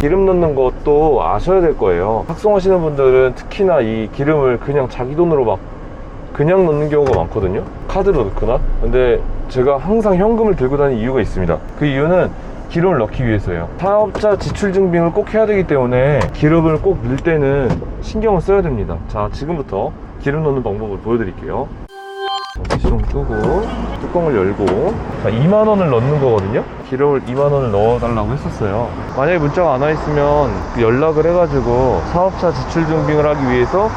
기름 넣는 것도 아셔야 될 거예요. 탁송하시는 분들은 특히나 이 기름을 그냥 자기 돈으로 막 그냥 넣는 경우가 많거든요. 카드로 넣거나. 근데 제가 항상 현금을 들고 다니는 이유가 있습니다. 그 이유는 기름을 넣기 위해서예요. 사업자 지출 증빙을 꼭 해야 되기 때문에 기름을 꼭 넣을 때는 신경을 써야 됩니다. 자, 지금부터 기름 넣는 방법을 보여드릴게요. 미수동 끄고 뚜껑을 열고 자 2만 원을 넣는 거거든요 기름을 2만 원을 넣어달라고 했었어요. 만약에 문자가 안 와 있으면 그 연락을 해가지고 사업자 지출 증빙을 하기 위해서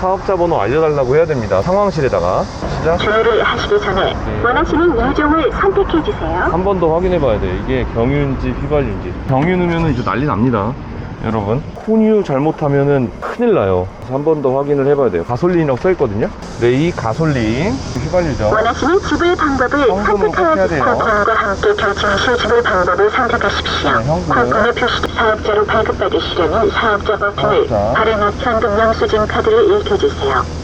사업자 번호 알려달라고 해야 됩니다. 상황실에다가. 시작. 주유를 하시기 전에 네. 원하시는 유종을 선택해 주세요. 한 번 더 확인해 봐야 돼요 이게 경유인지 휘발유인지. 경유 넣으면 이제 난리 납니다 여러분 혼유 잘못하면은 큰일 나요 한번 더 확인을 해봐야 돼요 가솔린이라고 써있거든요 레이 가솔린 휘발유죠 원하시는 지불 방법을 현금은 꼭 해야 선택하여 돼요. 쿠폰과 함께 결정 시 지불 방법을 선택하십시오. 네, 현금. 쿠폰의 표시 사업자로 발급받으시려면 사업자 버튼을 사업자. 발행 후 현금 영수증 카드를 읽혀주세요.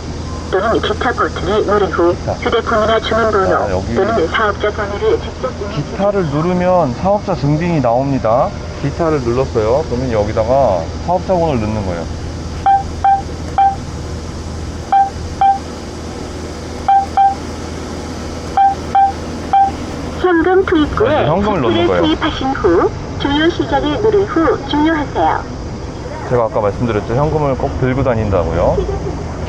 또는 기타 버튼을 누른 후 자. 휴대폰이나 주민번호 자, 여기. 또는 사업자 번호를 직접 기타를 누르면 사업자 증빙이 나옵니다. 기타를 눌렀어요. 그러면 여기다가 사업자 번호를 넣는 거예요. 현금 투입구에 네, 현금을 넣는 거예요. 투입하신 후 주유 시작을 누른 후 주유하세요. 제가 아까 말씀드렸죠. 현금을 꼭 들고 다닌다고요.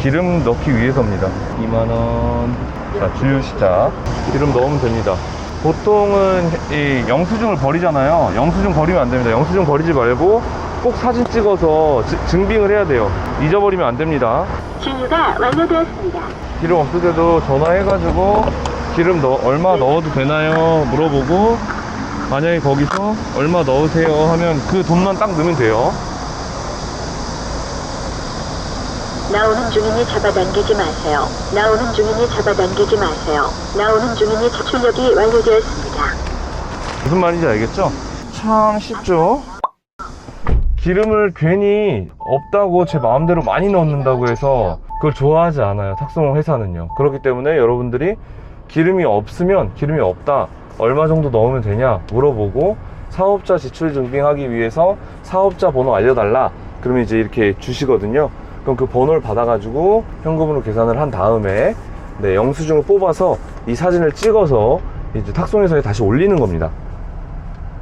기름 넣기 위해서입니다. 2만원. 자, 주유 시작. 기름 넣으면 됩니다. 보통은 이 영수증을 버리잖아요. 영수증 버리면 안 됩니다. 영수증 버리지 말고 꼭 사진 찍어서 지- 증빙을 해야 돼요. 잊어버리면 안 됩니다. 주유가 완료되었습니다. 기름 없을 때도 전화해가지고 기름 넣, 얼마 넣어도 되나요? 물어보고 만약에 거기서 얼마 넣으세요 하면 그 돈만 딱 넣으면 돼요. 나오는 중이니 잡아당기지 마세요. 나오는 중이니 잡아당기지 마세요. 나오는 중이니 자출력이 완료되었습니다. 무슨 말인지 알겠죠? 참 쉽죠? 기름을 괜히 없다고 제 마음대로 많이 넣는다고 해서 그걸 좋아하지 않아요. 탁송 회사는요. 그렇기 때문에 여러분들이 기름이 없으면 기름이 없다. 얼마 정도 넣으면 되냐 물어보고 사업자 지출 증빙하기 위해서 사업자 번호 알려달라. 그러면 이제 이렇게 주시거든요. 그럼 그 번호를 받아가지고 현금으로 계산을 한 다음에 네, 영수증을 뽑아서 이 사진을 찍어서 이제 탁송회사에 다시 올리는 겁니다.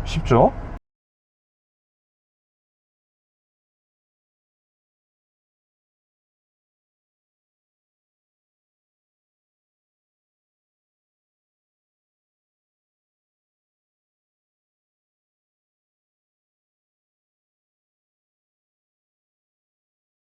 쉽죠?